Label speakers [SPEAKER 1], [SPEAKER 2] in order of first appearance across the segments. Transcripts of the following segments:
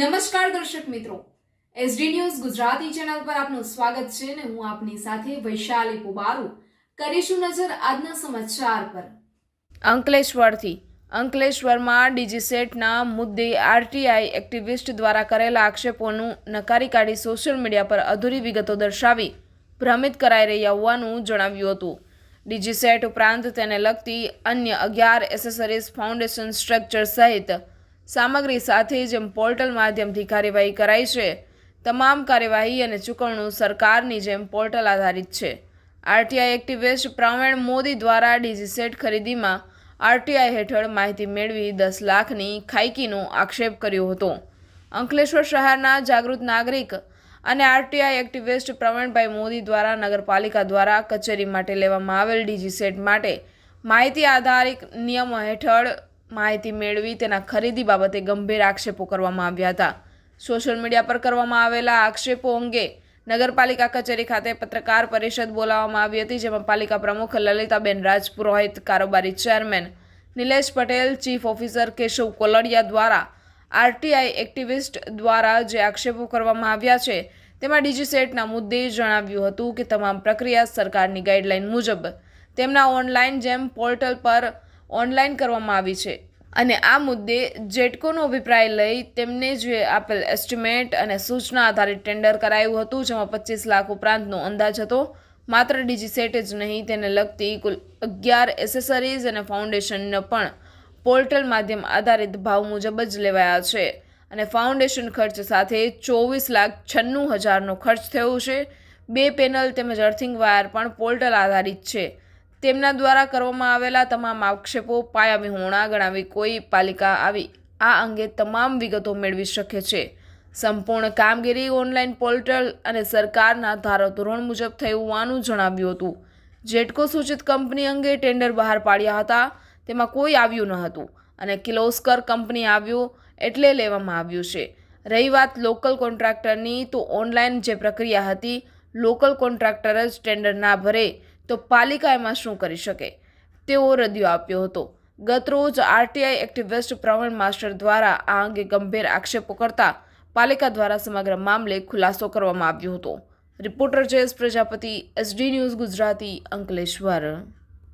[SPEAKER 1] નમસ્કાર દર્શક મિત્રો. એસડી ન્યૂઝ ગુજરાતી ચેનલ પર આપનું સ્વાગત છે અને હું આપની સાથે વૈશાલી પુબારુ. કરીશું નજર આજના સમાચાર પર.
[SPEAKER 2] અંકલેશ્વરથી. અંકલેશ્વરમાં ડીજીસેટના મુદ્દે આરટીઆઈ એક્ટિવિસ્ટ દ્વારા કરેલા આક્ષેપોનું નકારી કાઢી સોશિયલ મીડિયા પર અધૂરી વિગતો દર્શાવી ભ્રમિત કરાઈ રહ્યા હોવાનું જણાવ્યું હતું. ડીજીસેટ ઉપરાંત તેને લગતી અન્ય અગિયાર એસેસરીઝ ફાઉન્ડેશન સ્ટ્રક્ચર સહિત સામગ્રી સાથે જેમ પોર્ટલ માધ્યમથી કાર્યવાહી કરાઈ છે. તમામ કાર્યવાહી અને ચૂકવણું સરકારની જેમ પોર્ટલ આધારિત છે. આરટીઆઈ એક્ટિવિસ્ટ પ્રવીણ મોદી દ્વારા ડીજીસેટ ખરીદીમાં આરટીઆઈ હેઠળ માહિતી મેળવી દસ લાખની ખાઈકીનો આક્ષેપ કર્યો હતો. અંકલેશ્વર શહેરના જાગૃત નાગરિક અને આરટીઆઈ એક્ટિવિસ્ટ પ્રવીણભાઈ મોદી દ્વારા નગરપાલિકા દ્વારા કચેરી માટે લેવામાં આવેલ ડીજીસેટ માટે માહિતી આધારિત નિયમો હેઠળ માહિતી મેળવી તેના ખરીદી બાબતે ગંભીર આક્ષેપો કરવામાં આવ્યા હતા. સોશિયલ મીડિયા પર કરવામાં આવેલા આક્ષેપો અંગે નગરપાલિકા કચેરી ખાતે પત્રકાર પરિષદ બોલાવવામાં આવી હતી, જેમાં પાલિકા પ્રમુખ લલિતાબેન રાજપુરોહિત, કારોબારી chairman Nilesh Patel, chief officer Keshav Koladiya દ્વારા, આરટીઆઈ એક્ટિવિસ્ટ દ્વારા જે આક્ષેપો કરવામાં આવ્યા છે, તેમાં ડીજીસેટના મુદ્દે જણાવ્યું હતું કે તમામ પ્રક્રિયા સરકારની ગાઈડલાઈન મુજબ તેમના ઓનલાઈન જેમ પોર્ટલ પર ઓનલાઈન કરવામાં આવી છે. અને આ મુદ્દે જેટકોનો અભિપ્રાય લઈ તેમને જે આપેલ એસ્ટિમેટ અને સૂચના આધારિત ટેન્ડર કરાયું હતું, જેમાં પચીસ લાખ ઉપરાંતનો અંદાજ હતો. માત્ર ડીજીસેટ જ નહીં, તેને લગતી કુલ અગિયાર એસેસરીઝ અને ફાઉન્ડેશનને પણ પોર્ટલ માધ્યમ આધારિત ભાવ મુજબ જ લેવાયા છે. અને ફાઉન્ડેશન ખર્ચ સાથે ચોવીસ લાખ છન્નું હજારનો ખર્ચ થયો છે. બે પેનલ તેમજ અર્થિંગ વાયર પણ પોર્ટલ આધારિત છે. તેમના દ્વારા કરવામાં આવેલા તમામ આક્ષેપો પાયાવિહોણા ગણાવી કોઈ પાલિકા આવી આ અંગે તમામ વિગતો મેળવી શકે છે. સંપૂર્ણ કામગીરી ઓનલાઈન પોર્ટલ અને સરકારના ધારાધોરણ મુજબ થયું હોવાનું જણાવ્યું હતું. જેટકો સૂચિત કંપની અંગે ટેન્ડર બહાર પાડ્યા હતા, તેમાં કોઈ આવ્યું ન હતું અને કિલોસ્કર કંપની આવ્યું એટલે લેવામાં આવ્યું છે. રહી વાત લોકલ કોન્ટ્રાક્ટરની, તો ઓનલાઈન જે પ્રક્રિયા હતી, લોકલ કોન્ટ્રાક્ટર જ ટેન્ડર ના ભરે. તો પાલિકા એમાં શું કરી શકે? તેવો રદિયો આપ્યો હતો. ગતરોજ આરટીઆઈ એક્ટિવિસ્ટ પ્રવીણ માસ્ટર દ્વારા આ અંગે ગંભીર આક્ષેપો કરતા પાલિકા દ્વારા સમગ્ર મામલે ખુલાસો કરવામાં આવ્યો હતો. Reporter Jayesh Prajapati, SD news Gujarati, Ankleshwar.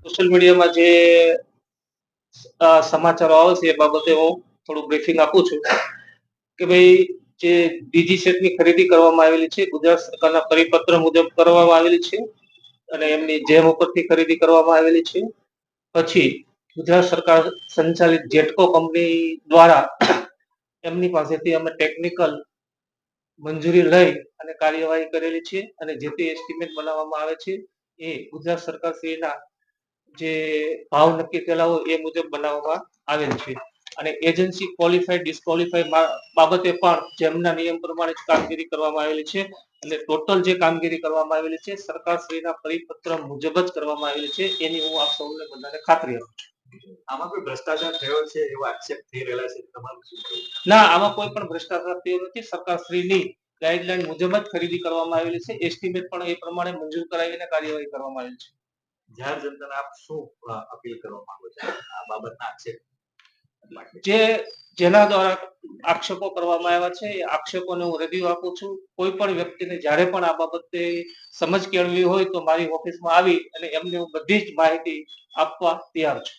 [SPEAKER 3] Social મીડિયામાં જે સમાચારો આવે છે એ બાબતે હું થોડું બ્રીફિંગ આપું છું કે ભાઈ જે ડીજી સેટની ખરીદી કરવામાં આવેલી છે, ગુજરાત સરકારના પરિપત્ર મુજબ કરવામાં આવેલી છે. અને એમની જેમ ઉપરથી ખરીદી કરવામાં આવેલી છે. પછી ગુજરાત સરકાર સંચાલિત જેટકો કંપની દ્વારા એમની પાસેથી અમે ટેકનિકલ મંજૂરી લઈ અને કાર્યવાહી કરેલી છે અને જે તે એસ્ટિમેટ બનાવવામાં આવે છે એ ગુજરાત સરકાર શ્રીના જે ભાવ નક્કી થયેલા હોય એ મુજબ બનાવવામાં આવેલ છે. અને એજન્સી ક્વોલિફાઈડ ડિસ્ક્વોલિફાઈ બાબતે પણ જેમના નિયમ પ્રમાણે જ કામગીરી કરવામાં આવેલી છે એટલે ટોટલ જે કામગીરી કરવામાં આવેલી છે સરકાર શ્રીના પરિપત્ર મુજબ જ કરવામાં આવેલી છે એની હું આપ સૌને બધાને ખાતરી આપું છું.
[SPEAKER 4] આમાં કોઈ ભ્રષ્ટાચાર થયો છે એવો આક્ષેપ થઈ રહેલા છે તમારું
[SPEAKER 3] ના આમાં કોઈ પણ ભ્રષ્ટાચાર થયો નથી. સરકાર શ્રીની ગાઈડલાઈન મુજબ જ ખરીદી કરવામાં આવેલી છે. એસ્ટિમેટ પણ એ પ્રમાણે મંજૂર કરાવીને કાર્યવાહી કરવામાં આવેલી છે.
[SPEAKER 4] જાહેર જનતાને આપ શું અપીલ કરવા માંગો છો આ બાબતના આક્ષેપ?
[SPEAKER 3] જે જેના દ્વારા આક્ષેપો કરવામાં આવ્યા છે, એ આક્ષેપોને હું રદિયો આપું છું. કોઈ પણ વ્યક્તિને જ્યારે પણ આ બાબતે સમજ કેળવી હોય તો મારી ઓફિસમાં આવી અને એમને હું બધી જ માહિતી આપવા તૈયાર છું.